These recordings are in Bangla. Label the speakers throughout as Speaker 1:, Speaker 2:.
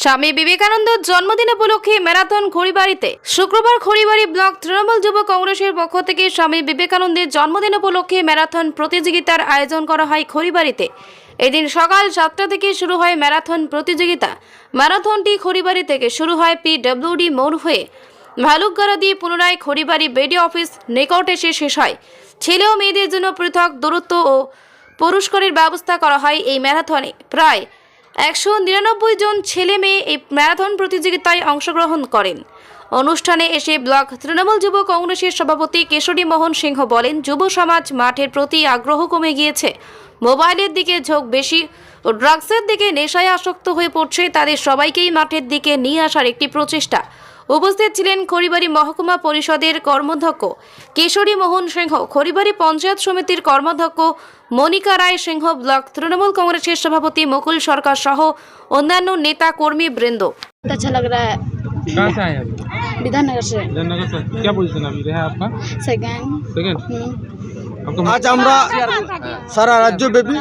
Speaker 1: স্বামী বিবেকানন্দ জন্মদিন উপলক্ষে ম্যারাথন খড়িবাড়িতে শুক্রবার খড়িবাড়ি ব্লক তৃণমূল যুব কংগ্রেসের পক্ষ থেকে স্বামী বিবেকানন্দের জন্মদিন উপলক্ষে ম্যারাথন প্রতিযোগিতার আয়োজন করা হয় খড়িবাড়িতে এদিন সকাল সাতটা থেকে শুরু হয় ম্যারাথন প্রতিযোগিতা। ম্যারাথনটি খড়িবাড়ি থেকে শুরু হয় পিডব্লিউডি মোড় হয়ে ভালুকগড়া দিয়ে পুনরায় খড়িবাড়ি বেডি অফিস নিকট এসে শেষ হয়। ছেলে ও মেয়েদের জন্য পৃথক দূরত্ব ও পুরস্কারের ব্যবস্থা করা হয় এই ম্যারাথনে। প্রায় একশো নিরানব্বই জন ছেলে মেয়ে এই ম্যারাথন প্রতিযোগিতায় অংশগ্রহণ করেন। অনুষ্ঠানে এসে ব্লক তৃণমূল যুব কংগ্রেসের সভাপতি কেশরী মোহন সিংহ বলেন, যুব সমাজ মাঠের প্রতি আগ্রহ কমে গিয়েছে। মোবাইলের দিকে ঝোঁক বেশি ও ড্রাগসের দিকে নেশায় আসক্ত হয়ে পড়ছে তাদের সবাইকেই মাঠের দিকে নিয়ে আসার একটি প্রচেষ্টা। উপস্থিত ছিলেন খড়িবাড়ি মহকুমা পরিষদের কর্মাধ্যক্ষ কেশরী মোহন সিংহ খড়িবাড়ি পঞ্চায়েত সমিতির কর্মাধ্যক্ষ মনিকা রায় সিংহ ব্লক তৃণমূল কংগ্রেসের সভাপতি মুকুল সরকার সহ অন্যান্য নেতা কর্মী বৃন্দ
Speaker 2: बहुत अच्छा लग रहा है
Speaker 3: कहाँ से आए हैं अभी
Speaker 2: विधाननगर से
Speaker 3: जननगर से क्या पोजीशन अभी रहा है आपका
Speaker 2: सेकेंड
Speaker 3: सेकंड आपका
Speaker 4: আজ আমরা সারা রাজ্যব্যাপী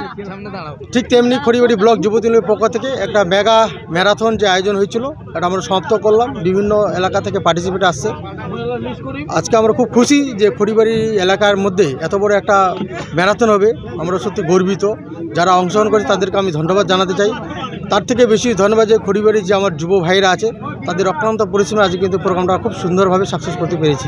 Speaker 4: ঠিক তেমনি খড়িবাড়ি ব্লক যুবতীনের পক্ষ থেকে একটা মেগা ম্যারাথন যে আয়োজন হয়েছিল, এটা আমরা সমাপ্ত করলাম। বিভিন্ন এলাকা থেকে পার্টিসিপেট আসছে। আজকে আমরা খুব খুশি যে খড়িবাড়ি এলাকার মধ্যে এত বড় একটা ম্যারাথন হবে। আমরা সত্যি গর্বিত। যারা অংশগ্রহণ করেছে, তাদেরকে আমি ধন্যবাদ জানাতে চাই। তার থেকে বেশি ধন্যবাদ যে খড়িবাড়ির যে আমার যুব ভাইরা আছে তাদের অক্লান্ত পরিশ্রমে আজকে কিন্তু প্রোগ্রামটা খুব সুন্দরভাবে সাকসেস করতে পেরেছি।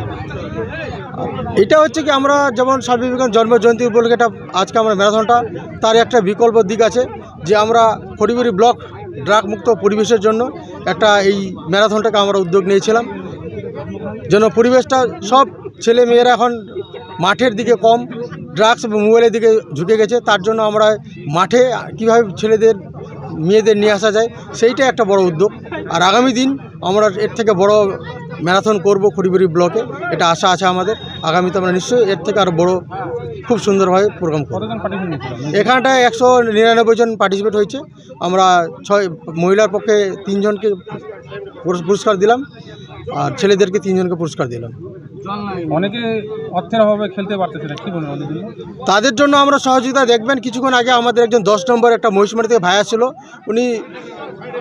Speaker 4: এটা হচ্ছে কি আমরা যেমন স্বামী বিবেকানন্দ জন্ম জয়ন্তী উপলক্ষে এটা আজকে আমরা ম্যারাথনটা, তার একটা বিকল্প দিক আছে যে আমরা খড়িবাড়ি ব্লক ড্রাগ মুক্ত পরিবেশের জন্য একটা এই ম্যারাথনটাকে আমরা উদ্যোগ নিয়েছিলাম। যেন পরিবেশটা সব ছেলে মেয়েরা এখন মাঠের দিকে কম, ড্রাগস মোবাইলের দিকে ঝুঁকে গেছে, তার জন্য আমরা মাঠে কীভাবে ছেলেদের, মেয়েদের নিয়ে আসা যায়, সেইটাই একটা বড় উদ্যোগ। আর আগামী দিন আমরা এর থেকে বড় ম্যারাথন করব খড়িবুড়ি ব্লকে। এটা আশা আছে আমাদের। আগামীতে আমরা নিশ্চয়ই এর থেকে আরও বড় খুব সুন্দরভাবে প্রোগ্রাম করব। এখানটায় একশো নিরানব্বই জন পার্টিসিপেট হয়েছে। আমরা ছয় মহিলার পক্ষে তিনজনকে পুরস- পুরস্কার দিলাম। আর ছেলেদেরকে তিনজনকে পুরস্কার দিলাম।
Speaker 3: অনেকে অর্থের অভাবে খেলতে পারতেছে না কি বলবেন
Speaker 4: তাদের জন্য আমরা সহযোগিতা দেখবেন। কিছুক্ষণ আগে আমাদের একজন দশ নম্বর একটা মহিষমারি থেকে ভাইয়া ছিল উনি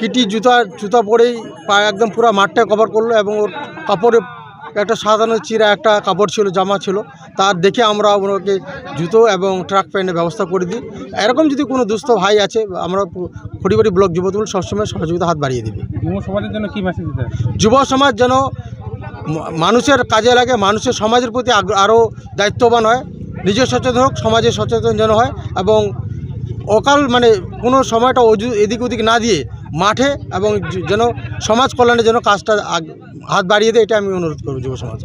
Speaker 4: কিটি জুতা জুতা পরেই পায়ে একদম পুরো মাঠটা কভার করল এবং ওর কাপড়ে একটা সাধারণ চিরা একটা কাপড় ছিল জামা ছিল। তার দেখে আমরা ওনাকে জুতো এবং ট্রাক প্যান্টের ব্যবস্থা করে দিই। এরকম যদি কোনো দুস্থ ভাই আছে আমরা খড়িবাড়ি ব্লক যুবদল সবসময় সহযোগিতা হাত বাড়িয়ে দেবে।
Speaker 3: যুব সমাজের জন্য কি মেসেজ
Speaker 4: যুব সমাজ যেন মানুষের কাজে লাগে, মানুষের সমাজের প্রতি আরও দায়িত্ববান হয়। নিজে সচেতন হোক, সমাজে সচেতন যেন হয় এবং অকাল মানে কোনো সময়টা এদিক ওদিক না দিয়ে মাঠে এবং যেন সমাজ কল্যাণের জন্য কাজটা হাত বাড়িয়ে দেয় এটা আমি অনুরোধ করব যুব সমাজ